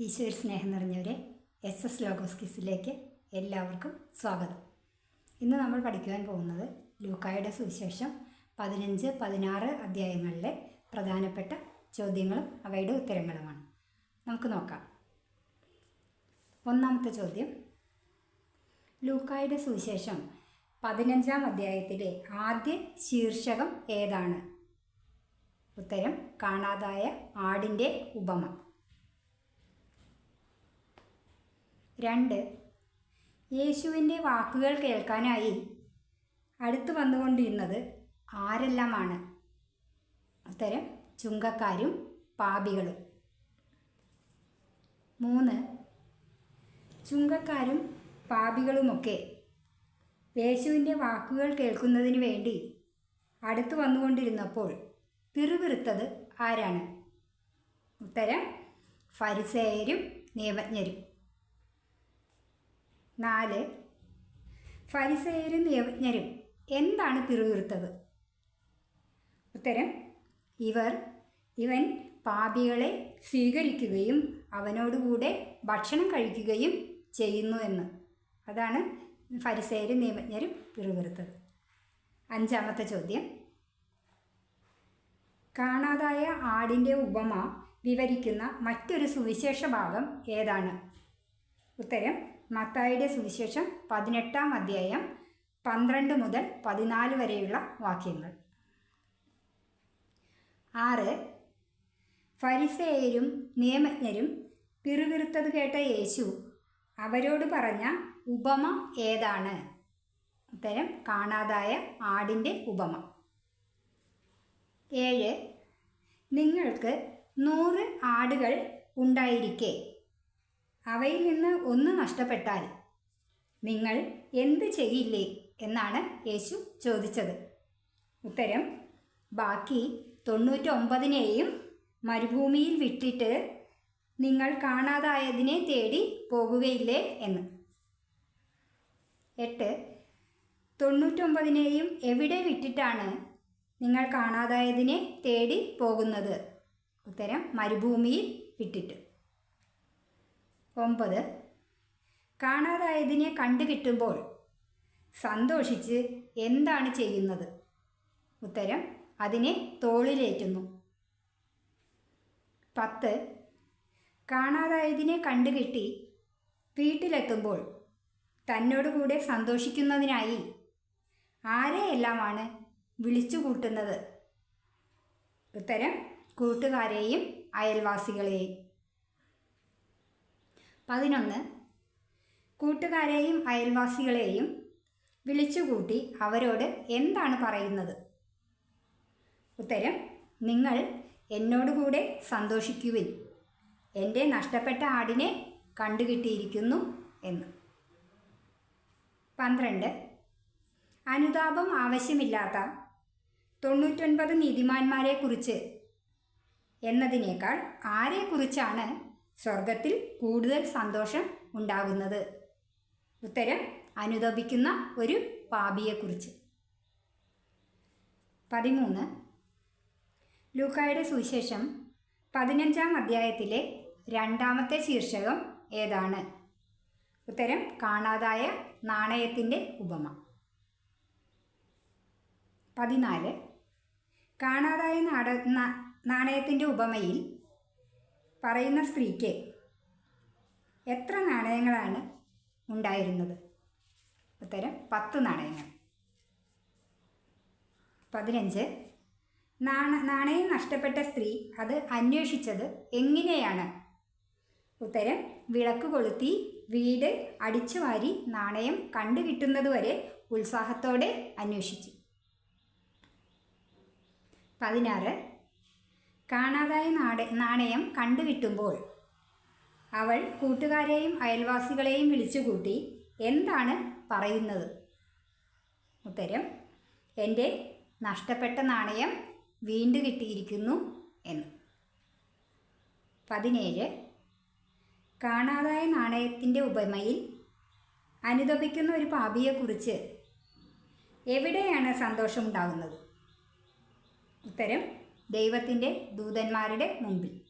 ഈശ്വര സ്നേഹം നിറഞ്ഞവരെ എസ് എസ് ലോഗോസ് കിസിലേക്ക് എല്ലാവർക്കും സ്വാഗതം. ഇന്ന് നമ്മൾ പഠിക്കുവാൻ പോകുന്നത് ലൂക്കായുടെ സുവിശേഷം പതിനഞ്ച് പതിനാറ് അധ്യായങ്ങളിലെ പ്രധാനപ്പെട്ട ചോദ്യങ്ങളും അവയുടെ ഉത്തരങ്ങളുമാണ്. നമുക്ക് നോക്കാം. ഒന്നാമത്തെ ചോദ്യം. ലൂക്കായുടെ സുവിശേഷം പതിനഞ്ചാം അധ്യായത്തിലെ ആദ്യ ശീർഷകം ഏതാണ്? ഉത്തരം കാണാതായ ആടിന്റെ ഉപമ. രണ്ട്. യേശുവിന്റെ വാക്കുകൾ കേൾക്കാനായി അടുത്തു വന്നുകൊണ്ടിരുന്നത് ആരെല്ലാമാണ്? ഉത്തരം ചുങ്കക്കാരും പാപികളും. മൂന്ന്. ചുങ്കക്കാരും പാപികളുമൊക്കെ യേശുവിന്റെ വാക്കുകൾ കേൾക്കുന്നതിന് വേണ്ടി അടുത്തു വന്നുകൊണ്ടിരുന്നപ്പോൾ പിറുപിറുത്തത് ആരാണ്? ഉത്തരം ഫരിസേയരും നിയമജ്ഞരും നാല്. ഫരിസേയരും യജ്ഞരും എന്താണ് പിറുവിറുത്തത് ഉത്തരം ഇവർ ഇവൻ പാപികളെ സ്വീകരിക്കുകയും അവനോടുകൂടെ ഭക്ഷണം കഴിക്കുകയും ചെയ്യുന്നു എന്ന്. അതാണ് ഫരിസേരും നിയമജ്ഞരും പിറുവിറുത്തത് അഞ്ചാമത്തെ ചോദ്യം. കാണാതായ ആടിന്റെ ഉപമ വിവരിക്കുന്ന മറ്റൊരു സുവിശേഷ ഭാഗം ഏതാണ്? ഉത്തരം മത്തായിയുടെ സുവിശേഷം പതിനെട്ടാം അധ്യായം പന്ത്രണ്ട് മുതൽ പതിനാല് വരെയുള്ള വാക്യങ്ങൾ. ആറ്. ഫരിസേയരും നിയമജ്ഞരും പിറുവിറുത്തത് കേട്ട യേശു അവരോട് പറഞ്ഞ ഉപമ ഏതാണ്? ഉത്തരം കാണാതായ ആടിന്റെ ഉപമ. ഏഴ്. നിങ്ങൾക്ക് നൂറ് ആടുകൾ ഉണ്ടായിരിക്കെ. അവയിൽ നിന്ന് ഒന്ന് നഷ്ടപ്പെട്ടാൽ നിങ്ങൾ എന്ത് ചെയ്യില്ലേ എന്നാണ് യേശു ചോദിച്ചത്. ഉത്തരം ബാക്കി തൊണ്ണൂറ്റൊമ്പതിനെയും മരുഭൂമിയിൽ വിട്ടിട്ട് നിങ്ങൾ കാണാതായതിനെ തേടി പോകുകയില്ലേ എന്ന്. എട്ട് തൊണ്ണൂറ്റൊമ്പതിനെയും എവിടെ വിട്ടിട്ടാണ് നിങ്ങൾ കാണാതായതിനെ തേടി പോകുന്നത്? ഉത്തരം മരുഭൂമിയിൽ വിട്ടിട്ട്. ഒമ്പത്. കാണാതായതിനെ കണ്ടുകിട്ടുമ്പോൾ സന്തോഷിച്ച് എന്താണ് ചെയ്യുന്നത്? ഉത്തരം അതിനെ തോളിലേറ്റുന്നു. പത്ത്. കാണാതായതിനെ കണ്ടുകിട്ടി വീട്ടിലെത്തുമ്പോൾ തന്നോട് കൂടെ സന്തോഷിക്കുന്നതിനായി ആരെയെല്ലാമാണ് വിളിച്ചു കൂട്ടുന്നത്? ഉത്തരം കൂട്ടുകാരെയും അയൽവാസികളെയും. പതിനൊന്ന്. കൂട്ടുകാരെയും അയൽവാസികളെയും വിളിച്ചുകൂട്ടി അവരോട് എന്താണ് പറയുന്നത്? ഉത്തരം നിങ്ങൾ എന്നോടുകൂടെ സന്തോഷിക്കുവിൻ. എന്റെ നഷ്ടപ്പെട്ട ആടിനെ കണ്ടുകിട്ടിയിരിക്കുന്നു എന്ന്. പന്ത്രണ്ട്. അനുതാപം ആവശ്യമില്ലാത്ത തൊണ്ണൂറ്റൊൻപത് നീതിമാന്മാരെക്കുറിച്ച് എന്നതിനേക്കാൾ ആരെക്കുറിച്ചാണ് സ്വർഗത്തിൽ കൂടുതൽ സന്തോഷം ഉണ്ടാകുന്നത്. ഉത്തരം അനുതപിക്കുന്ന ഒരു പാപിയെക്കുറിച്ച്. പതിമൂന്ന്. ലൂക്കായുടെ സുവിശേഷം പതിനഞ്ചാം അധ്യായത്തിലെ രണ്ടാമത്തെ ശീർഷകം ഏതാണ്? ഉത്തരം കാണാതായ നാണയത്തിന്റെ ഉപമ. പതിനാല്. കാണാതായ നാട നാണയത്തിന്റെ ഉപമയിൽ പറയുന്ന സ്ത്രീക്ക് എത്ര നാണയങ്ങളാണ് ഉണ്ടായിരുന്നത്? ഉത്തരം പത്ത് നാണയങ്ങൾ. പതിനഞ്ച്. നാണ നാണയം നഷ്ടപ്പെട്ട സ്ത്രീ അത് അന്വേഷിച്ചത് എങ്ങനെയാണ്? ഉത്തരം വിളക്ക് കൊളുത്തി വീട് അടിച്ചു വാരി നാണയം കണ്ടുകിട്ടുന്നതുവരെ ഉത്സാഹത്തോടെ അന്വേഷിച്ചു. പതിനാറ്. കാണാതായ നാട നാണയം കണ്ടുകിട്ടുമ്പോൾ അവൾ കൂട്ടുകാരെയും അയൽവാസികളെയും വിളിച്ചുകൂട്ടി എന്താണ് പറയുന്നത്? ഉത്തരം എന്റെ നഷ്ടപ്പെട്ട നാണയം വീണ്ടു കിട്ടിയിരിക്കുന്നു എന്ന്. പതിനേഴ് കാണാതായ നാണയത്തിന്റെ ഉപമയിൽ അനുദപിക്കുന്ന ഒരു പാപിയെക്കുറിച്ച് എവിടെയാണ് സന്തോഷമുണ്ടാകുന്നത്? ഉത്തരം ദൈവത്തിന്റെ ദൂതന്മാരുടെ മുമ്പിൽ.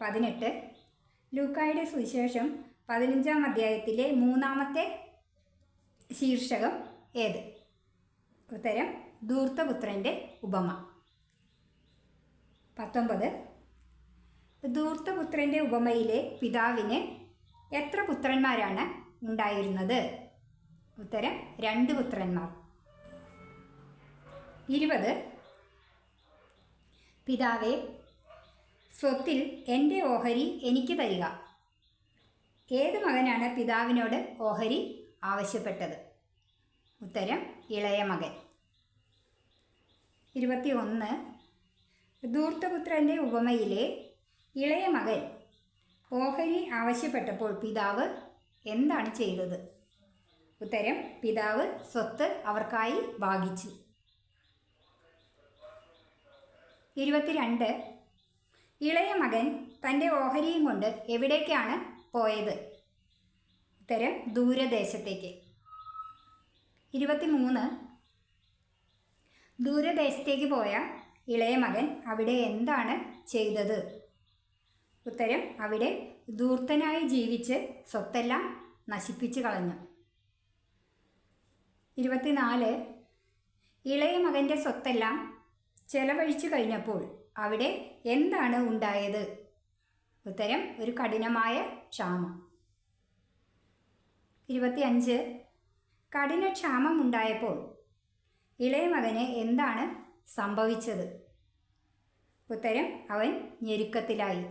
പതിനെട്ട്. ലൂക്കായുടെ സുവിശേഷം പതിനഞ്ചാം അധ്യായത്തിലെ മൂന്നാമത്തെ ശീർഷകം ഏത്? ഉത്തരം ധൂർത്തപുത്രന്റെ ഉപമ. പത്തൊമ്പത്. ധൂർത്തപുത്രന്റെ ഉപമയിലെ പിതാവിന് എത്ര പുത്രന്മാരാണ് ഉണ്ടായിരുന്നത്? ഉത്തരം രണ്ട് പുത്രന്മാർ. ഇരുപത്. പിതാവേ സ്വത്തിൽ എന്റെ ഓഹരി എനിക്ക് തരിക. ഏത് മകനാണ് പിതാവിനോട് ഓഹരി ആവശ്യപ്പെട്ടത്? ഉത്തരം ഇളയ മകൻ. ഇരുപത്തി ഒന്ന് ധൂർത്തപുത്രന്റെ ഉപമയിലെ ഇളയ മകൻ ഓഹരി ആവശ്യപ്പെട്ടപ്പോൾ പിതാവ് എന്താണ് ചെയ്തത്? ഉത്തരം പിതാവ് സ്വത്ത് അവർക്കായി ഭാഗിച്ചു ഇരുപത്തിരണ്ട്. ഇളയ മകൻ തന്റെ ഓഹരിയും കൊണ്ട് എവിടേക്കാണ് പോയത്? ഉത്തരം ദൂരദേശത്തേക്ക്. ഇരുപത്തിമൂന്ന്. ദൂരദേശത്തേക്ക് പോയ ഇളയ മകൻ അവിടെ എന്താണ് ചെയ്തത്? ഉത്തരം അവിടെ ദൂർത്തനായി ജീവിച്ച് സ്വത്തെല്ലാം നശിപ്പിച്ചു കളഞ്ഞു. ഇരുപത്തിനാല്. ഇളയ മകന്റെ സ്വത്തെല്ലാം ചെലവഴിച്ചു കഴിഞ്ഞപ്പോൾ അവിടെ എന്താണ് ഉണ്ടായത്? ഉത്തരം ഒരു കഠിനമായ ക്ഷാമം. ഇരുപത്തിയഞ്ച്. കഠിന ക്ഷാമം ഉണ്ടായപ്പോൾ ഇളയ മകന് എന്താണ് സംഭവിച്ചത്? ഉത്തരം അവൻ ഞെരുക്കത്തിലായി.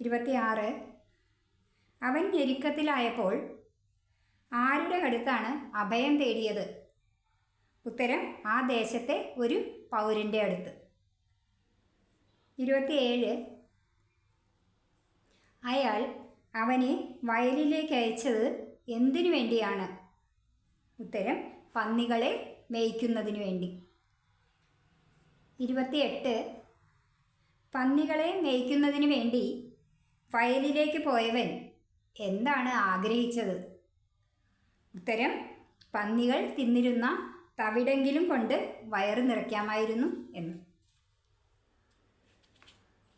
ഇരുപത്തിയാറ്. അവൻ ഞെരുക്കത്തിലായപ്പോൾ ആരുടെ അടുത്താണ് അഭയം തേടിയത്? ഉത്തരം ആ ദേശത്തെ ഒരു പൗരന്റെ അടുത്ത്. ഇരുപത്തിയേഴ്. അയാൾ അവനെ വയലിലേക്ക് അയച്ചത് എന്തിനു വേണ്ടിയാണ്? ഉത്തരം പന്നികളെ മേയ്ക്കുന്നതിനു വേണ്ടി. ഇരുപത്തിയെട്ട്. പന്നികളെ മേയ്ക്കുന്നതിന് വേണ്ടി വയലിലേക്ക് പോയവൻ എന്താണ് ആഗ്രഹിച്ചത്? ഉത്തരം പന്നികൾ തിന്നിരുന്ന തവിടെങ്കിലും കൊണ്ട് വയറ് നിറയ്ക്കാമായിരുന്നു എന്ന്.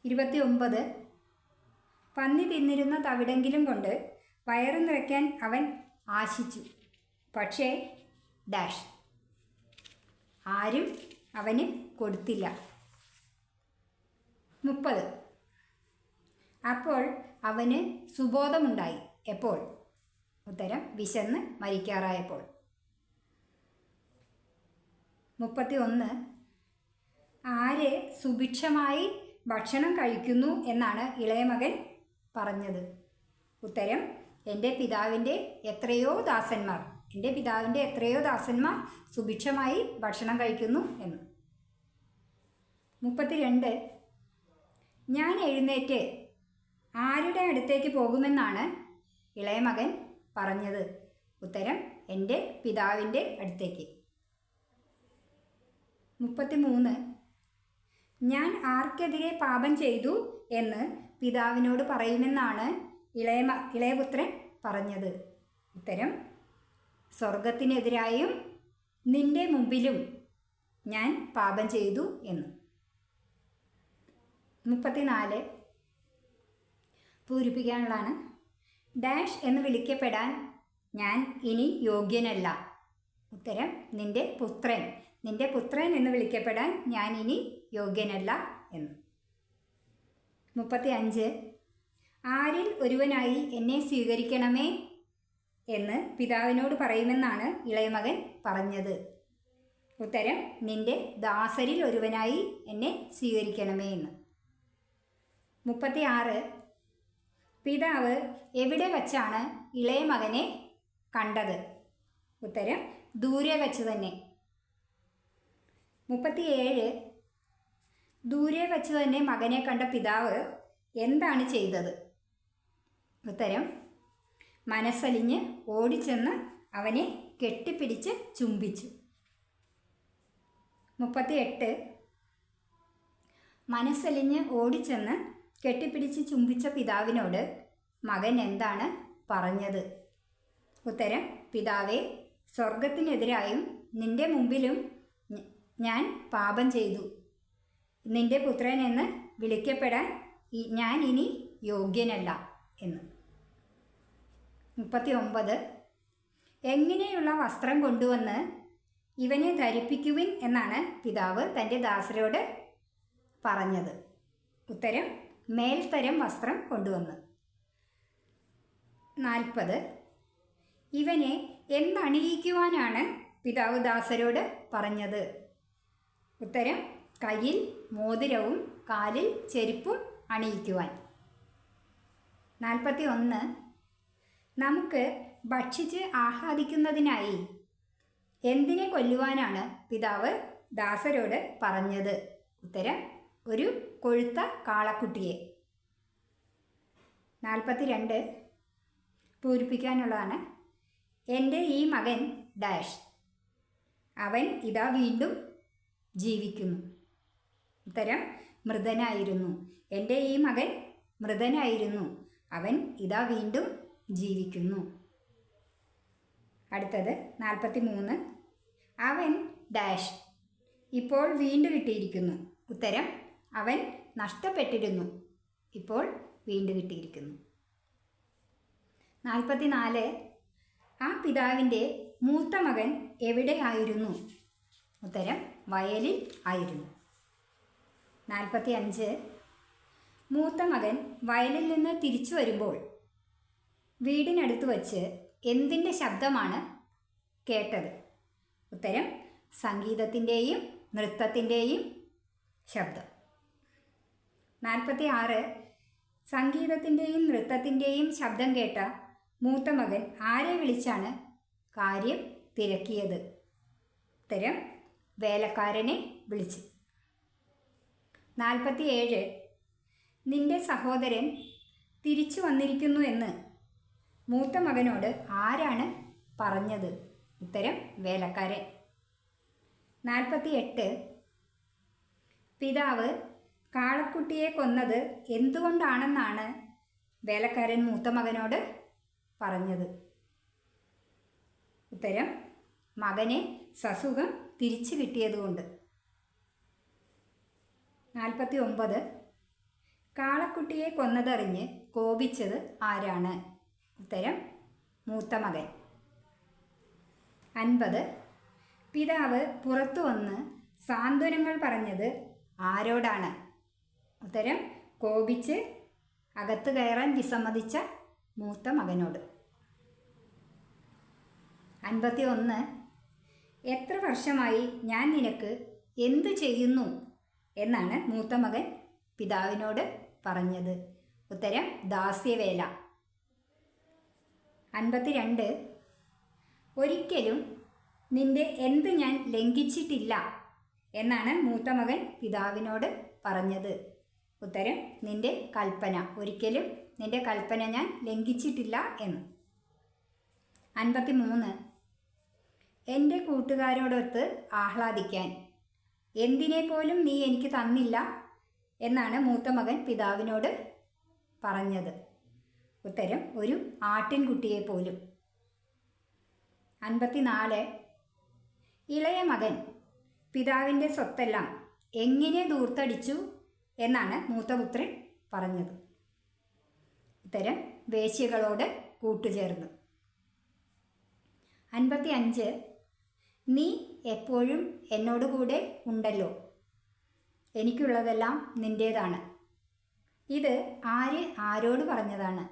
ഇരുപത്തി ഒമ്പത് പന്നി തിന്നിരുന്ന തവിടെങ്കിലും കൊണ്ട് വയറ് നിറയ്ക്കാൻ അവൻ ആശിച്ചു. പക്ഷേ ഡാഷ്. ആരും അവന് കൊടുത്തില്ല. മുപ്പത്. അപ്പോൾ അവന് സുബോധമുണ്ടായി. എപ്പോൾ? ഉത്തരം വിശന്ന് മരിക്കാറായപ്പോൾ. മുപ്പത്തി ഒന്ന് ആര് സുഭിക്ഷമായി ഭക്ഷണം കഴിക്കുന്നു എന്നാണ് ഇളയമകൻ പറഞ്ഞത്? ഉത്തരം എന്റെ പിതാവിന്റെ എത്രയോ ദാസന്മാർ എന്റെ പിതാവിന്റെ എത്രയോ ദാസന്മാർ സുഭിക്ഷമായി ഭക്ഷണം കഴിക്കുന്നു എന്ന്. മുപ്പത്തിരണ്ട്. ഞാൻ എഴുന്നേറ്റ് ആരുടെ അടുത്തേക്ക് പോകുമെന്നാണ് ഇളയമകൻ പറഞ്ഞത്. ഉത്തരം എന്റെ പിതാവിന്റെ അടുത്തേക്ക്. മുപ്പത്തിമൂന്ന്. ഞാൻ ആർക്കെതിരെ പാപം ചെയ്തു എന്ന് പിതാവിനോട് പറയുമെന്നാണ് ഇളയ ഇളയപുത്രൻ പറഞ്ഞത്. ഉത്തരം സ്വർഗത്തിനെതിരായും നിന്റെ മുമ്പിലും ഞാൻ പാപം ചെയ്തു എന്ന്. മുപ്പത്തിനാല്. പൂരിപ്പിക്കാനുള്ളതാണ്. ഡാഷ് എന്ന് വിളിക്കപ്പെടാൻ ഞാൻ ഇനി യോഗ്യനല്ല. ഉത്തരം നിന്റെ പുത്രൻ. നിന്റെ പുത്രൻ എന്ന് വിളിക്കപ്പെടാൻ ഞാൻ ഇനി യോഗ്യനല്ല എന്ന്. മുപ്പത്തി അഞ്ച് ആരിൽ ഒരുവനായി എന്നെ സ്വീകരിക്കണമേ എന്ന് പിതാവിനോട് പറയുമെന്നാണ് ഇളയമകൻ പറഞ്ഞത്. ഉത്തരം നിന്റെ ദാസരിൽ ഒരുവനായി എന്നെ സ്വീകരിക്കണമേ എന്ന്. മുപ്പത്തി ആറ് പിതാവ് എവിടെ വച്ചാണ് ഇളയ മകനെ കണ്ടത്? ഉത്തരം ദൂരെ വച്ച് തന്നെ. മുപ്പത്തിയേഴ്. ദൂരെ വച്ച് തന്നെ മകനെ കണ്ട പിതാവ് എന്താണ് ചെയ്തത്? ഉത്തരം മനസ്സലിഞ്ഞ് ഓടിച്ചെന്ന് അവനെ കെട്ടിപ്പിടിച്ച് ചുംബിച്ചു. മുപ്പത്തിയെട്ട്. മനസ്സലിഞ്ഞ് ഓടിച്ചെന്ന് കെട്ടിപ്പിടിച്ച് ചുംബിച്ച പിതാവിനോട് മകൻ എന്താണ് പറഞ്ഞത്? ഉത്തരം പിതാവേ സ്വർഗത്തിനെതിരായും നിന്റെ മുമ്പിലും ഞാൻ പാപം ചെയ്തു. നിന്റെ പുത്രൻ എന്ന് വിളിക്കപ്പെടാൻ ഞാൻ ഇനി യോഗ്യനല്ല എന്ന്. മുപ്പത്തി ഒമ്പത് എങ്ങനെയുള്ള വസ്ത്രം കൊണ്ടുവന്ന് ഇവനെ ധരിപ്പിക്കുവിൻ എന്നാണ് പിതാവ് തന്റെ ദാസരോട് പറഞ്ഞത്. ഉത്തരം മേൽത്തരം വസ്ത്രം കൊണ്ടുവന്ന്. നാൽപ്പത്. ഇവനെ എന്നണിയിക്കുവാനാണ് പിതാവ് ദാസരോട് പറഞ്ഞത്. ഉത്തരം കയ്യിൽ മോതിരവും കാലിൽ ചെരുപ്പും അണിയിക്കുവാൻ. നാൽപ്പത്തി ഒന്ന് നമുക്ക് ഭക്ഷിച്ച് ആഹ്ലാദിക്കുന്നതിനായി എന്തിനെ കൊല്ലുവാനാണ് പിതാവ് ദാസരോട് പറഞ്ഞത്? ഉത്തരം ഒരു കൊഴുത്ത കാളക്കുട്ടിയെ. നാൽപ്പത്തി രണ്ട് പൂരിപ്പിക്കാനുള്ളതാണ്. എന്റെ ഈ മകൻ ഡാഷ്. അവൻ ഇതാ വീണ്ടും ജീവിക്കുന്നു. ഉത്തരം മൃതനായിരുന്നു. എന്റെ ഈ മകൻ മൃതനായിരുന്നു. അവൻ ഇതാ വീണ്ടും ജീവിക്കുന്നു. അടുത്തത് നാൽപ്പത്തി മൂന്ന് അവൻ ഡാഷ്. ഇപ്പോൾ വീണ്ടും കിട്ടിയിരിക്കുന്നു ഉത്തരം അവൻ നഷ്ടപ്പെട്ടിരുന്നു. ഇപ്പോൾ വീണ്ടും കിട്ടിയിരിക്കുന്നു നാൽപ്പത്തി നാല് ആ പിതാവിന്റെ മൂത്ത മകൻ എവിടെയായിരുന്നു ഉത്തരം വയലിൽ ആയിരുന്നു. നാൽപ്പത്തി അഞ്ച് മൂത്ത മകൻ വയലിൽ നിന്ന് തിരിച്ചു വരുമ്പോൾ വീടിനടുത്ത് വച്ച് എന്തിന്റെ ശബ്ദമാണ് കേട്ടത്? ഉത്തരം സംഗീതത്തിന്റെയും നൃത്തത്തിന്റെയും ശബ്ദം. നാൽപ്പത്തി ആറ് സംഗീതത്തിന്റെയും നൃത്തത്തിന്റെയും ശബ്ദം കേട്ട മൂത്ത മകൻ ആരെ വിളിച്ചാണ് കാര്യം തിരക്കിയത്? ഉത്തരം വേലക്കാരനെ വിളിച്ചു. നാൽപ്പത്തിയേഴ്. നിന്റെ സഹോദരൻ തിരിച്ചു വന്നിരിക്കുന്നു എന്ന് മൂത്ത മകനോട് ആരാണ് പറഞ്ഞത്? ഉത്തരം വേലക്കാരൻ. നാൽപ്പത്തിയെട്ട്. പിതാവ് കാളക്കുട്ടിയെ കൊന്നത് എന്തുകൊണ്ടാണെന്നാണ്? വേലക്കാരൻ മൂത്ത മകനോട് പറഞ്ഞത്. ഉത്തരം മകനെ സസുഖം തിരിച്ചു കിട്ടിയതുകൊണ്ട്. നാൽപ്പത്തി ഒമ്പത് കാളക്കുട്ടിയെ കൊന്നതറിഞ്ഞ് കോപിച്ചത് ആരാണ്? ഉത്തരം മൂത്ത മകൻ. അൻപത്. പിതാവ് പുറത്തു വന്ന് സാന്ത്വനങ്ങൾ പറഞ്ഞത് ആരോടാണ്? ഉത്തരം കോപിച്ച് അകത്ത് കയറാൻ വിസമ്മതിച്ച മൂത്ത മകനോട്. അൻപത്തി ഒന്ന് എത്ര വർഷമായി ഞാൻ നിനക്ക് എന്തു ചെയ്യുന്നു? എന്നാണ് മൂത്ത മകൻ പിതാവിനോട് പറഞ്ഞത്. ഉത്തരം ദാസ്യവേല. അൻപത്തിരണ്ട്. ഒരിക്കലും നിന്റെ എന്ത് ഞാൻ ലംഘിച്ചിട്ടില്ല എന്നാണ് മൂത്ത മകൻ പിതാവിനോട് പറഞ്ഞത്. ഉത്തരം നിന്റെ കൽപ്പന. ഒരിക്കലും നിന്റെ കൽപ്പന ഞാൻ ലംഘിച്ചിട്ടില്ല എന്ന്. അൻപത്തി മൂന്ന് എന്റെ കൂട്ടുകാരോടൊത്ത് ആഹ്ലാദിക്കാൻ. എന്തിനെ പോലും നീ എനിക്ക് തന്നില്ല എന്നാണ് മൂത്ത മകൻ പിതാവിനോട് പറഞ്ഞത്. ഉത്തരം ഒരു ആട്ടിൻകുട്ടിയെ പോലും. അൻപത്തിനാല്. ഇളയ മകൻ പിതാവിന്റെ സ്വത്തെല്ലാം എങ്ങനെ ദൂർത്തടിച്ചു എന്നാണ് മൂത്തപുത്രൻ പറഞ്ഞത്. ഉത്തരം വേശ്യകളോട് കൂട്ടുചേർന്നു. അൻപത്തി അഞ്ച് നീ എപ്പോഴും എന്നോട് കൂടെ ഉണ്ടല്ലോ. എനിക്കുള്ളതെല്ലാം നിന്റേതാണ് ഇത് ആര് ആരോട് പറഞ്ഞതാണ്?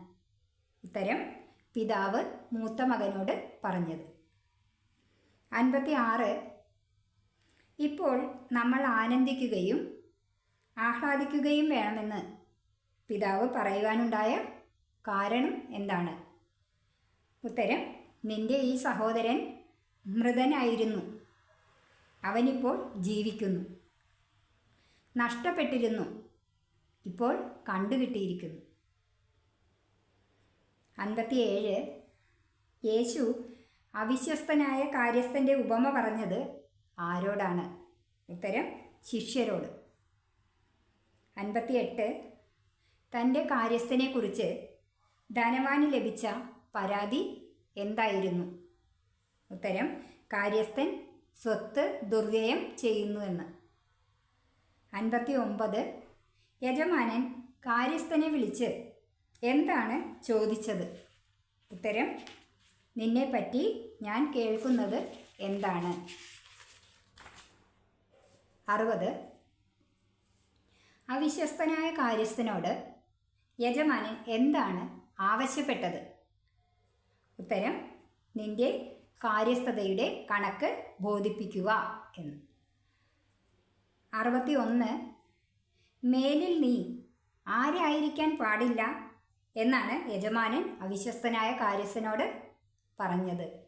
ഉത്തരം പിതാവ് മൂത്ത മകനോട് പറഞ്ഞത്. അൻപത്തി ആറ് ഇപ്പോൾ നമ്മൾ ആനന്ദിക്കുകയും ആഹ്ലാദിക്കുകയും വേണമെന്ന് പിതാവ് പറയുവാനുണ്ടായ കാരണം എന്താണ്? ഉത്തരം നിന്റെ ഈ സഹോദരൻ മൃതനായിരുന്നു. അവനിപ്പോൾ ജീവിക്കുന്നു. നഷ്ടപ്പെട്ടിരുന്നു. ഇപ്പോൾ കണ്ടുകിട്ടിയിരിക്കുന്നു. അൻപത്തിയേഴ്. യേശു അവിശ്വസ്തനായ കാര്യസ്ഥന്റെ ഉപമ പറഞ്ഞത് ആരോടാണ്? ഉത്തരം ശിഷ്യരോട്. അൻപത്തിയെട്ട്. തന്റെ കാര്യസ്ഥനെക്കുറിച്ച് ധനവാന് ലഭിച്ച പരാതി എന്തായിരുന്നു? ഉത്തരം കാര്യസ്ഥൻ സ്വത്ത് ദുർവ്യയം ചെയ്യുന്നു എന്ന് അൻപത്തി ഒമ്പത് യജമാനൻ കാര്യസ്ഥനെ വിളിച്ച് എന്താണ് ചോദിച്ചത്? ഉത്തരം നിന്നെപ്പറ്റി ഞാൻ കേൾക്കുന്നത് എന്താണ്? അറുപത്. അവിശ്വസ്തനായ കാര്യസ്ഥനോട് യജമാനൻ എന്താണ് ആവശ്യപ്പെട്ടത്? ഉത്തരം നിന്റെ കാര്യസ്ഥതയുടെ കണക്ക് ബോധിപ്പിക്കുക എന്ന്. അറുപത്തി ഒന്ന് മേലിൽ നീ ആരായിരിക്കാൻ പാടില്ല എന്നാണ് യജമാനൻ അവിശ്വസ്തനായ കാര്യസ്ഥനോട് പറഞ്ഞത്.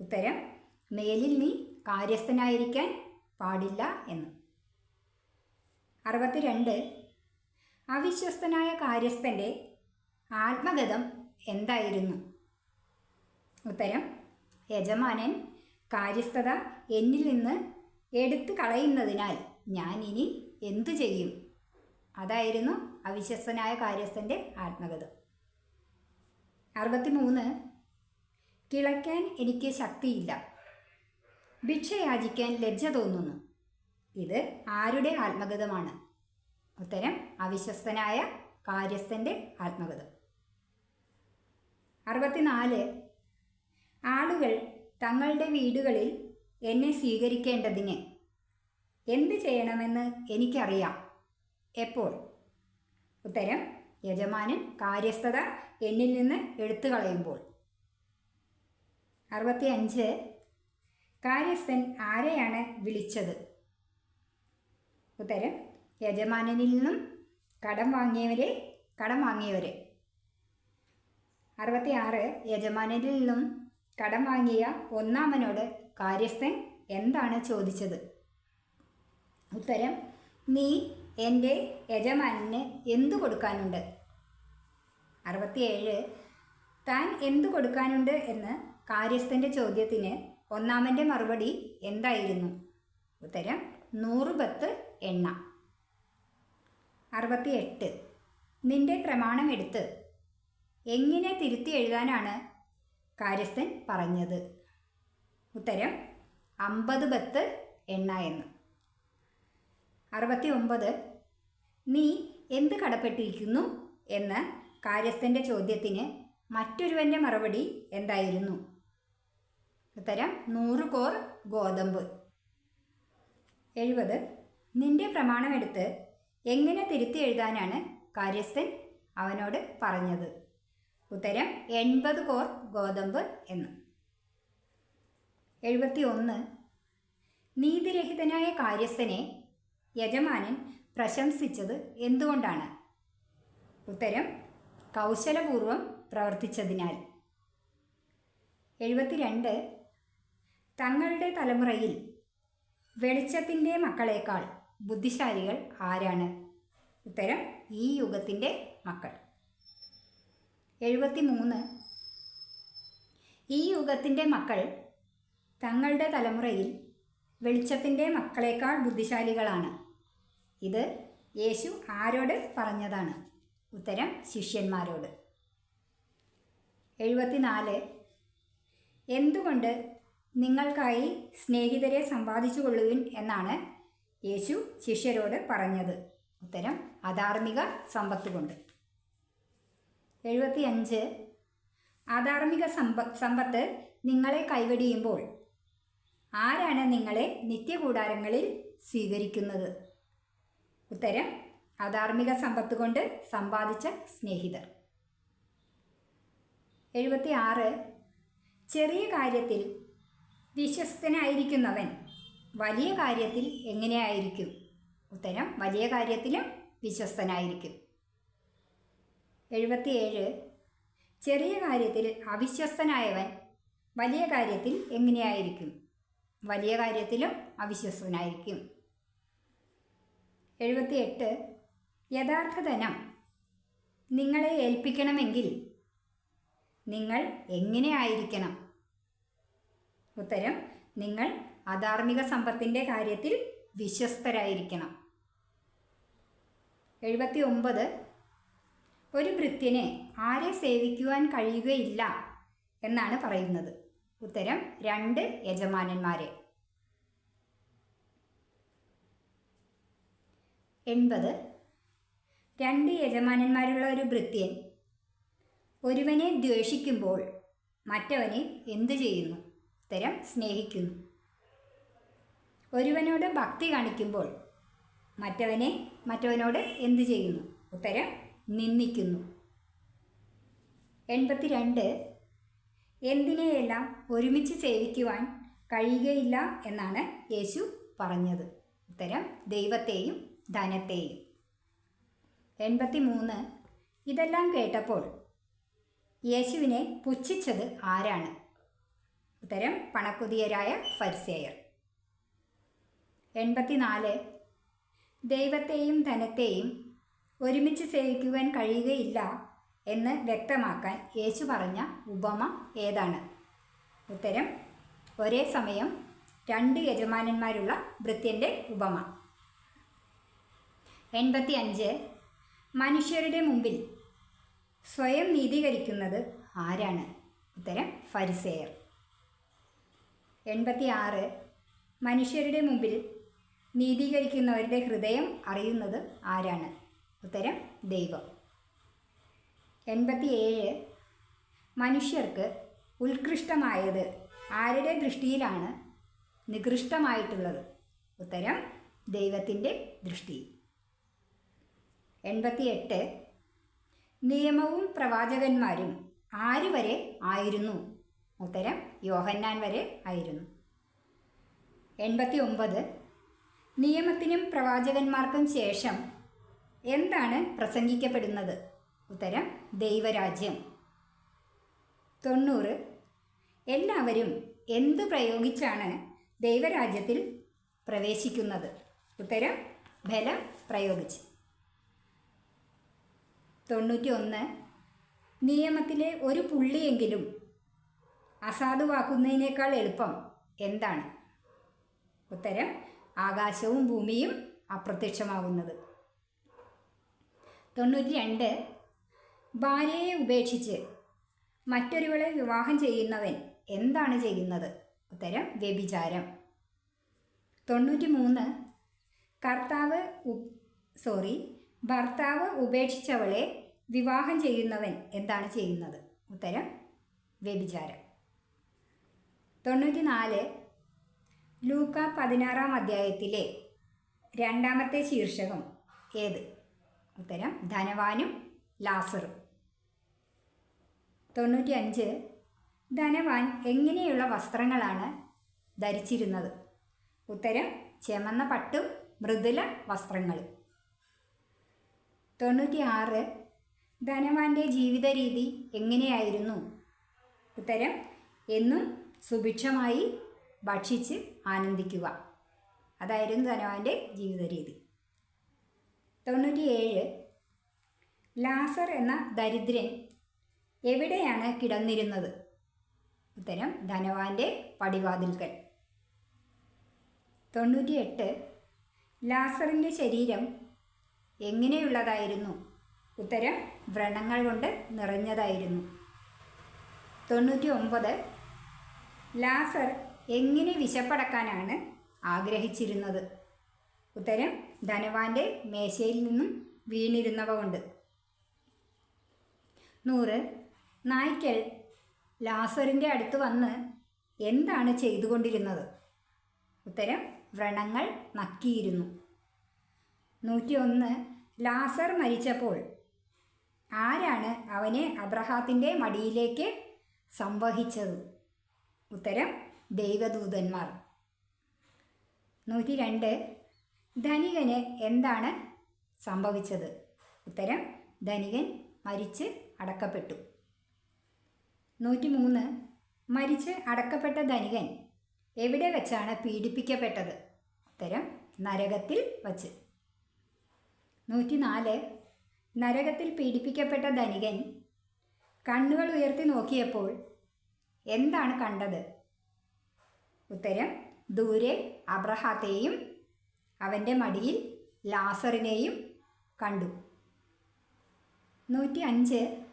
ഉത്തരം മേലിൽ നീ കാര്യസ്ഥനായിരിക്കാൻ പാടില്ല എന്ന്. അറുപത്തിരണ്ട് അവിശ്വസ്തനായ കാര്യസ്ഥന്റെ ആത്മഗതം എന്തായിരുന്നു? ഉത്തരം യജമാനൻ കാര്യസ്ഥത എന്നിൽ നിന്ന് എടുത്തു കളയുന്നതിനാൽ ഞാൻ ഇനി എന്തു ചെയ്യും? അതായിരുന്നു അവിശ്വസ്തനായ കാര്യസ്ഥന്റെ ആത്മഗതം അറുപത്തിമൂന്ന്. കിളയ്ക്കാൻ എനിക്ക് ശക്തിയില്ല. ഭിക്ഷയാചിക്കാൻ ലജ്ജ തോന്നുന്നു. ഇത് ആരുടെ ആത്മഗതമാണ് ഉത്തരം അവിശ്വസ്തനായ കാര്യസ്ഥന്റെ ആത്മഗതം അറുപത്തിനാല്. ആളുകൾ തങ്ങളുടെ വീടുകളിൽ എന്നെ സ്വീകരിക്കേണ്ടതിന് എന്ത് ചെയ്യണമെന്ന് എനിക്കറിയാം. എപ്പോൾ? ഉത്തരം യജമാനൻ കാര്യസ്ഥത എന്നിൽ നിന്ന് എടുത്തു കളയുമ്പോൾ. അറുപത്തി അഞ്ച് കാര്യസ്ഥൻ ആരെയാണ് വിളിച്ചത്? ഉത്തരം യജമാനനിൽ നിന്നും കടം വാങ്ങിയവരെ കടം വാങ്ങിയവരെ. അറുപത്തി ആറ് യജമാനനിൽ നിന്നും കടം വാങ്ങിയ ഒന്നാമനോട് കാര്യസ്ഥൻ എന്താണ് ചോദിച്ചത്? ഉത്തരം നീ എന്റെ യജമാനന് എന്തു കൊടുക്കാനുണ്ട്? അറുപത്തിയേഴ് താൻ എന്തു കൊടുക്കാനുണ്ട്? എന്ന് കാര്യസ്ഥന്റെ ചോദ്യത്തിന് ഒന്നാമന്റെ മറുപടി എന്തായിരുന്നു? ഉത്തരം നൂറ് പത്ത് എണ്ണ. അറുപത്തിയെട്ട് നിന്റെ പ്രമാണം എടുത്ത് എങ്ങനെ തിരുത്തി എഴുതാനാണ് കാര്യസ്ഥൻ പറഞ്ഞത്. ഉത്തരം അമ്പത് ബത്ത് എണ്ണ എന്ന്. അറുപത്തി ഒമ്പത് നീ എന്ത് കടപ്പെട്ടിരിക്കുന്നു എന്ന് കാര്യസ്ഥന്റെ ചോദ്യത്തിന് മറ്റൊരുവന്റെ മറുപടി എന്തായിരുന്നു? ഉത്തരം നൂറ് കോർ ഗോതമ്പ്. എഴുപത് നിന്റെ പ്രമാണമെടുത്ത് എങ്ങനെ തിരുത്തി എഴുതാനാണ് കാര്യസ്ഥൻ അവനോട് പറഞ്ഞത്? ഉത്തരം എൺപത് കോർ ഗോതമ്പ് എന്ന്. എഴുപത്തി ഒന്ന് നീതിരഹിതനായ കാര്യസ്ഥനെ യജമാനൻ പ്രശംസിച്ചത് എന്തുകൊണ്ടാണ്? ഉത്തരം കൗശലപൂർവം പ്രവർത്തിച്ചതിനാൽ. എഴുപത്തിരണ്ട്. തങ്ങളുടെ തലമുറയിൽ വെളിച്ചത്തിന്റെ മക്കളേക്കാൾ ബുദ്ധിശാലികൾ ആരാണ്? ഉത്തരം ഈ യുഗത്തിന്റെ മക്കൾ. എഴുപത്തി മൂന്ന് ഈ യുഗത്തിന്റെ മക്കൾ തങ്ങളുടെ തലമുറയിൽ വെളിച്ചത്തിന്റെ മക്കളേക്കാൾ ബുദ്ധിശാലികളാണ്. ഇത് യേശു ആരോട് പറഞ്ഞതാണ്? ഉത്തരം ശിഷ്യന്മാരോട്. എഴുപത്തിനാല്. എന്തുകൊണ്ട് നിങ്ങൾക്കായി സ്നേഹിതരെ സമ്പാദിച്ചു കൊള്ളുവിൻ എന്നാണ് യേശു ശിഷ്യരോട് പറഞ്ഞത്. ഉത്തരം അധാർമിക സമ്പത്ത് കൊണ്ട് എഴുപത്തിയഞ്ച്. ആധാർമിക സമ്പ സമ്പത്ത് നിങ്ങളെ കൈവടിയുമ്പോൾ ആരാണ് നിങ്ങളെ നിത്യകൂടാരങ്ങളിൽ സ്വീകരിക്കുന്നത്? ഉത്തരം അധാർമിക സമ്പത്ത് കൊണ്ട് സമ്പാദിച്ച സ്നേഹിതർ. എഴുപത്തി ആറ് ചെറിയ കാര്യത്തിൽ വിശ്വസ്തനായിരിക്കുന്നവൻ വലിയ കാര്യത്തിൽ എങ്ങനെയായിരിക്കും? ഉത്തരം വലിയ കാര്യത്തിലും വിശ്വസ്തനായിരിക്കും. എഴുപത്തിയേഴ്. ചെറിയ കാര്യത്തിൽ അവിശ്വസ്തനായവൻ വലിയ കാര്യത്തിൽ എങ്ങനെയായിരിക്കും? വലിയ കാര്യത്തിലും അവിശ്വസ്തനായിരിക്കും. എഴുപത്തിയെട്ട്. യഥാർത്ഥ ധനം നിങ്ങളെ ഏൽപ്പിക്കണമെങ്കിൽ നിങ്ങൾ എങ്ങനെ ആയിരിക്കണം? ഉത്തരം നിങ്ങൾ അധാർമിക സമ്പത്തിന്റെ കാര്യത്തിൽ വിശ്വസ്തരായിരിക്കണം. എഴുപത്തി ഒമ്പത് ഒരു ഭൃത്യന് ആരെ സേവിക്കുവാൻ കഴിയുകയില്ല എന്നാണ് പറയുന്നത്. ഉത്തരം രണ്ട് യജമാനന്മാരെ. എൺപത്. രണ്ട് യജമാനന്മാരുള്ള ഒരു ഭൃത്യൻ ഒരുവനെ ദ്വേഷിക്കുമ്പോൾ മറ്റവനെ എന്തു ചെയ്യുന്നു? ഉത്തരം സ്നേഹിക്കുന്നു. ഒരുവനോട് ഭക്തി കാണിക്കുമ്പോൾ മറ്റവനെ മറ്റവനോട് എന്തു ചെയ്യുന്നു? ഉത്തരം നിന്ദിക്കുന്നു. എൺപത്തിരണ്ട്. എന്തിനെയെല്ലാം ഒരുമിച്ച് സേവിക്കുവാൻ കഴിയുകയില്ല എന്നാണ് യേശു പറഞ്ഞത്. ഉത്തരം ദൈവത്തെയും ധനത്തെയും. എൺപത്തി മൂന്ന് ഇതെല്ലാം കേട്ടപ്പോൾ യേശുവിനെ പുച്ഛിച്ചത് ആരാണ്? ഉത്തരം പണക്കുതിയരായ ഫരിസേയർ. എൺപത്തിനാല്. ദൈവത്തെയും ധനത്തെയും ഒരുമിച്ച് സേവിക്കുവാൻ കഴിയുകയില്ല എന്ന് വ്യക്തമാക്കാൻ യേശു പറഞ്ഞ ഉപമ ഏതാണ്? ഉത്തരം ഒരേ സമയം രണ്ട് യജമാനന്മാരുള്ള ഭൃത്യന്റെ ഉപമ. എൺപത്തി അഞ്ച് മനുഷ്യരുടെ മുമ്പിൽ സ്വയം നീതീകരിക്കുന്നത് ആരാണ്? ഉത്തരം ഫരിസേയർ. എൺപത്തി ആറ് മനുഷ്യരുടെ മുമ്പിൽ നീതീകരിക്കുന്നവരുടെ ഹൃദയം അറിയുന്നത് ആരാണ്? ഉത്തരം ദൈവം. എൺപത്തിയേഴ്. മനുഷ്യർക്ക് ഉത്കൃഷ്ടമായത് ആരുടെ ദൃഷ്ടിയിലാണ്? നികൃഷ്ടമായിട്ടുള്ളത്. ഉത്തരം ദൈവത്തിന്റെ ദൃഷ്ടി. എൺപത്തിയെട്ട്. നിയമവും പ്രവാചകന്മാരും ആര് വരെ ആയിരുന്നു? ഉത്തരം യോഹന്നാൻ വരെ ആയിരുന്നു. എൺപത്തി ഒമ്പത് നിയമത്തിനും പ്രവാചകന്മാർക്കും ശേഷം എന്താണ് പ്രസംഗിക്കപ്പെടുന്നത്? ഉത്തരം ദൈവരാജ്യം. തൊണ്ണൂറ്. എല്ലാവരും എന്ത് പ്രയോഗിച്ചാണ് ദൈവരാജ്യത്തിൽ പ്രവേശിക്കുന്നത്? ഉത്തരം ബലം പ്രയോഗിച്ച്. തൊണ്ണൂറ്റി ഒന്ന് നിയമത്തിലെ ഒരു പുള്ളിയെങ്കിലും അസാധുവാക്കുന്നതിനേക്കാൾ എളുപ്പം എന്താണ്? ഉത്തരം ആകാശവും ഭൂമിയും അപ്രത്യക്ഷമാകുന്നത്. തൊണ്ണൂറ്റി രണ്ട് ഭാര്യയെ ഉപേക്ഷിച്ച് മറ്റൊരുവളെ വിവാഹം ചെയ്യുന്നവൻ എന്താണ് ചെയ്യുന്നത്? ഉത്തരം വ്യഭിചാരം. തൊണ്ണൂറ്റി മൂന്ന് കർത്താവ് സോറി ഭർത്താവ് ഉപേക്ഷിച്ചവളെ വിവാഹം ചെയ്യുന്നവൻ എന്താണ് ചെയ്യുന്നത്? ഉത്തരം വ്യഭിചാരം. തൊണ്ണൂറ്റി നാല് ലൂക്ക പതിനാറാം അധ്യായത്തിലെ രണ്ടാമത്തെ ശീർഷകം ഏത്? ഉത്തരം ധനവാനും ലാസറും. തൊണ്ണൂറ്റി അഞ്ച് ധനവാൻ എങ്ങനെയുള്ള വസ്ത്രങ്ങളാണ് ധരിച്ചിരുന്നത്? ഉത്തരം ചെമന്ന പട്ടും മൃദുല വസ്ത്രങ്ങൾ തൊണ്ണൂറ്റി ആറ് ധനവാന്റെ ജീവിത രീതി എങ്ങനെയായിരുന്നു? ഉത്തരം എന്നും സുഭിക്ഷമായി ഭക്ഷിച്ച് ആനന്ദിക്കുക. അതായിരുന്നു ധനവാന്റെ ജീവിത രീതി തൊണ്ണൂറ്റിയേഴ്. ലാസർ എന്ന ദരിദ്രൻ എവിടെയാണ് കിടന്നിരുന്നത്? ഉത്തരം ധനവാന്റെ പടിവാതിൽക്കൽ. തൊണ്ണൂറ്റിയെട്ട്. ലാസറിന്റെ ശരീരം എങ്ങനെയുള്ളതായിരുന്നു? ഉത്തരം വ്രണങ്ങൾ കൊണ്ട് നിറഞ്ഞതായിരുന്നു. തൊണ്ണൂറ്റി ഒമ്പത് ലാസർ എങ്ങനെ വിശപ്പടക്കാനാണ് ആഗ്രഹിച്ചിരുന്നത്? ഉത്തരം ധനവാന്റെ മേശയിൽ നിന്നും വീണിരുന്നവ കൊണ്ട് നൂറ്. നായ്ക്കൽ ലാസറിന്റെ അടുത്ത് വന്ന് എന്താണ് ചെയ്തുകൊണ്ടിരുന്നത്? ഉത്തരം വ്രണങ്ങൾ നക്കിയിരുന്നു. നൂറ്റി ഒന്ന് ലാസർ മരിച്ചപ്പോൾ ആരാണ് അവനെ അബ്രഹാത്തിന്റെ മടിയിലേക്ക് സംവഹിച്ചത്? ഉത്തരം ദൈവദൂതന്മാർ. നൂറ്റി രണ്ട് ധനികന് എന്താണ് സംഭവിച്ചത്? ഉത്തരം ധനികൻ മരിച്ച് അടക്കപ്പെട്ടു. നൂറ്റി മൂന്ന് മരിച്ച് അടക്കപ്പെട്ട ധനികൻ എവിടെ വെച്ചാണ് പീഡിപ്പിക്കപ്പെട്ടത്? ഉത്തരം നരകത്തിൽ വച്ച്. നൂറ്റി നാല് നരകത്തിൽ പീഡിപ്പിക്കപ്പെട്ട ധനികൻ കണ്ണുകൾ ഉയർത്തി നോക്കിയപ്പോൾ എന്താണ് കണ്ടത്? ഉത്തരം ദൂരെ അബ്രഹാത്തെയും അവന്റെ മടിയിൽ ലാസറിനെയും കണ്ടു. നൂറ്റി അഞ്ച്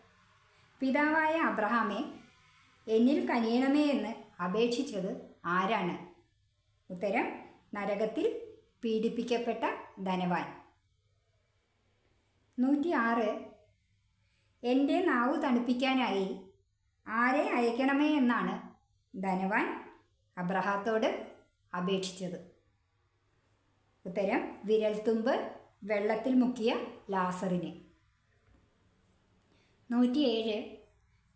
പിതാവായ അബ്രഹാമെ എന്നിൽ കനിയണമേ എന്ന് അപേക്ഷിച്ചത് ആരാണ്? ഉത്തരം നരകത്തിൽ പീഡിപ്പിക്കപ്പെട്ട ധനവാൻ. നൂറ്റി ആറ് എന്റെ നാവ് തണുപ്പിക്കാനായി ആരെ അയക്കണമേ എന്നാണ് ധനവാൻ അബ്രഹാത്തോട് അപേക്ഷിച്ചത്. ഉത്തരം വിരൽത്തുമ്പ് വെള്ളത്തിൽ മുക്കിയ ലാസറിനെ. നൂറ്റിയേഴ്.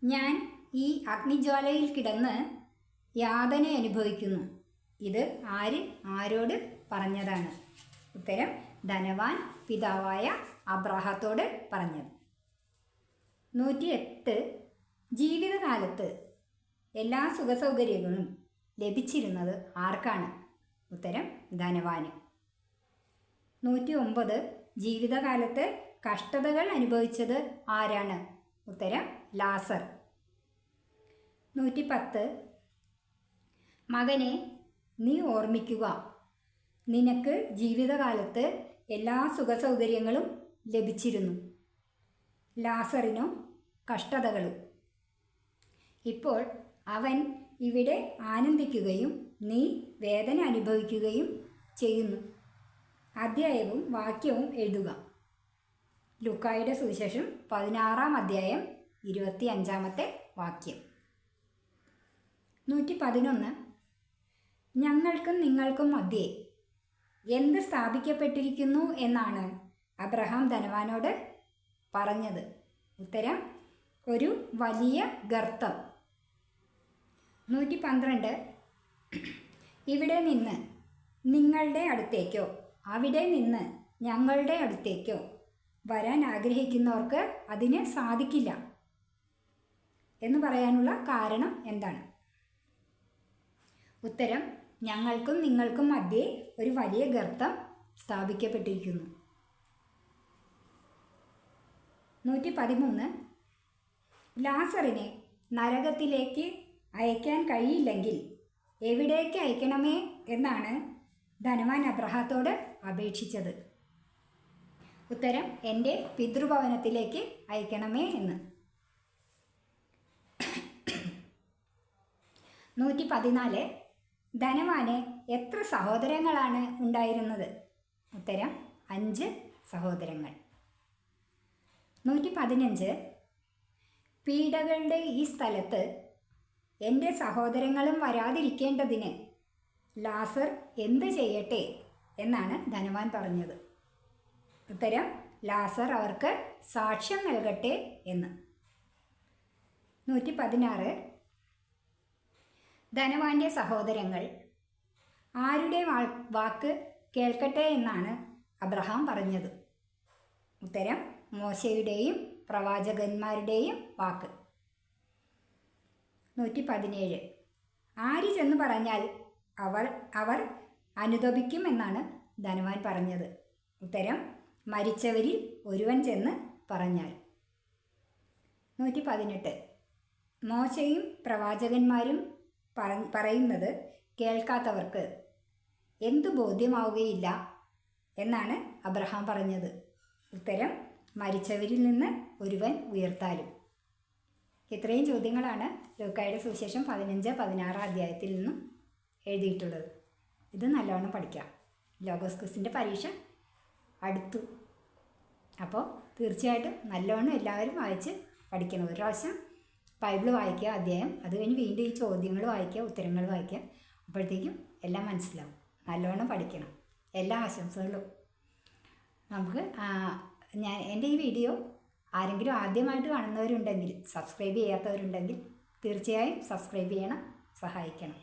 ഞാൻ ഈ അഗ്നിജ്വാലയിൽ കിടന്ന് യാതന അനുഭവിക്കുന്നു. ഇത് ആര് ആരോട് പറഞ്ഞതാണ്? ഉത്തരം ധനവാൻ പിതാവായ അബ്രാഹത്തോട് പറഞ്ഞത്. നൂറ്റി എട്ട് ജീവിതകാലത്ത് എല്ലാ സുഖസൗകര്യങ്ങളും ലഭിച്ചിരുന്നത് ആർക്കാണ്? ഉത്തരം ധനവാന്. നൂറ്റി ഒമ്പത് ജീവിതകാലത്ത് കഷ്ടതകൾ അനുഭവിച്ചത് ആരാണ്? ഉത്തരം ലാസർ. നൂറ്റി പത്ത് മകനെ നീ ഓർമ്മിക്കുക. നിനക്ക് ജീവിതകാലത്ത് എല്ലാ സുഖസൗകര്യങ്ങളും ലഭിച്ചിരുന്നു. ലാസറിനും കഷ്ടതകളും. ഇപ്പോൾ അവൻ ഇവിടെ ആനന്ദിക്കുകയും നീ വേദന അനുഭവിക്കുകയും ചെയ്യുന്നു. അധ്യായവും വാക്യവും എഴുതുക. ലുക്കായുടെ സുവിശേഷം പതിനാറാം അധ്യായം ഇരുപത്തി അഞ്ചാമത്തെ വാക്യം. നൂറ്റി പതിനൊന്ന് ഞങ്ങൾക്കും നിങ്ങൾക്കും മധ്യേ എന്ത് സ്ഥാപിക്കപ്പെട്ടിരിക്കുന്നു എന്നാണ് അബ്രഹാം ധനവാനോട് പറഞ്ഞത്. ഉത്തരം ഒരു വലിയ ഗർത്തം. നൂറ്റി പന്ത്രണ്ട് ഇവിടെ നിന്ന് നിങ്ങളുടെ അടുത്തേക്കോ. അവിടെ നിന്ന് ഞങ്ങളുടെ അടുത്തേക്കോ വരാൻ ആഗ്രഹിക്കുന്നവർക്ക് അതിന് സാധിക്കില്ല എന്ന് പറയാനുള്ള കാരണം എന്താണ്? ഉത്തരം ഞങ്ങൾക്കും നിങ്ങൾക്കും മധ്യേ ഒരു വലിയ ഗർത്തം സ്ഥാപിക്കപ്പെട്ടിരിക്കുന്നു. നൂറ്റി പതിമൂന്ന് ലാസറിനെ നരകത്തിലേക്ക് അയക്കാൻ കഴിയില്ലെങ്കിൽ എവിടേക്ക് അയക്കണമേ എന്നാണ് ധനവാൻ അബ്രഹാത്തോട് അപേക്ഷിച്ചത്. ഉത്തരം എന്റെ പിതൃഭവനത്തിലേക്ക് അയക്കണമേ എന്ന്. നൂറ്റി പതിനാല് ധനവാന് എത്ര സഹോദരങ്ങളാണ് ഉണ്ടായിരുന്നത്? ഉത്തരം അഞ്ച് സഹോദരങ്ങൾ. നൂറ്റി പതിനഞ്ച് പീഡകളുടെ ഈ സ്ഥലത്ത് എന്റെ സഹോദരങ്ങളും വരാതിരിക്കേണ്ടതിന് ലാസർ എന്ത് ചെയ്യട്ടെ? എന്നാണ് ധനവാൻ പറഞ്ഞത്. ഉത്തരം ലാസർ അവർക്ക് സാക്ഷ്യം നൽകട്ടെ എന്ന്. നൂറ്റി പതിനാറ് ധനവാന്റെ സഹോദരങ്ങൾ. ആരുടെ വാക്ക് കേൾക്കട്ടെ എന്നാണ് അബ്രഹാം പറഞ്ഞത്. ഉത്തരം മോശയുടെയും പ്രവാചകന്മാരുടെയും വാക്ക്. നൂറ്റി പതിനേഴ് ആര് ചെന്ന് പറഞ്ഞാൽ അവർ അവർ അനുദപിക്കും എന്നാണ് ധനവാൻ പറഞ്ഞത്. ഉത്തരം മരിച്ചവരിൽ ഒരുവൻ ചെന്ന് പറഞ്ഞാൽ. നൂറ്റി പതിനെട്ട് മോശയും പ്രവാചകന്മാരും പറയുന്നത് കേൾക്കാത്തവർക്ക് എന്തു ബോധ്യമാവുകയില്ല എന്നാണ് അബ്രഹാം പറഞ്ഞത്. ഉത്തരം മരിച്ചവരിൽ നിന്ന് ഒരുവൻ ഉയർത്താലും. ഇത്രയും ചോദ്യങ്ങളാണ് ലൂക്കായുടെ സുവിശേഷം പതിനഞ്ച് പതിനാറ് അധ്യായത്തിൽ നിന്നും എഴുതിയിട്ടുള്ളത്. ഇത് നല്ലവണ്ണം പഠിക്കാം. ലോഗോസ് ക്വിസിന്റെ പരീക്ഷ അടുത്തു. അപ്പോൾ തീർച്ചയായിട്ടും നല്ലവണ്ണം എല്ലാവരും വായിച്ച് പഠിക്കണം. ഒരു പ്രാവശ്യം ബൈബിൾ വായിക്കുക അധ്യായം അത് കഴിഞ്ഞ് വീണ്ടും ഈ ചോദ്യങ്ങൾ വായിക്കുക ഉത്തരങ്ങൾ വായിക്കുക അപ്പോഴത്തേക്കും എല്ലാം മനസ്സിലാവും. നല്ലവണ്ണം പഠിക്കണം. എല്ലാ ആശംസകളും. നമുക്ക് ഞാൻ എന്റെ ഈ വീഡിയോ ആരെങ്കിലും ആദ്യമായിട്ട് കാണുന്നവരുണ്ടെങ്കിൽ സബ്സ്ക്രൈബ് ചെയ്യാത്തവരുണ്ടെങ്കിൽ തീർച്ചയായും സബ്സ്ക്രൈബ് ചെയ്യണം സഹായിക്കണം.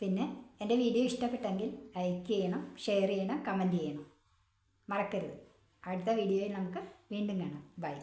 പിന്നെ എന്റെ വീഡിയോ ഇഷ്ടപ്പെട്ടെങ്കിൽ ലൈക്ക് ചെയ്യണം ഷെയർ ചെയ്യണം കമന്റ് ചെയ്യണം. മറക്കരുത്. അടുത്ത വീഡിയോയിൽ നമുക്ക് വീണ്ടും കാണാം. ബൈ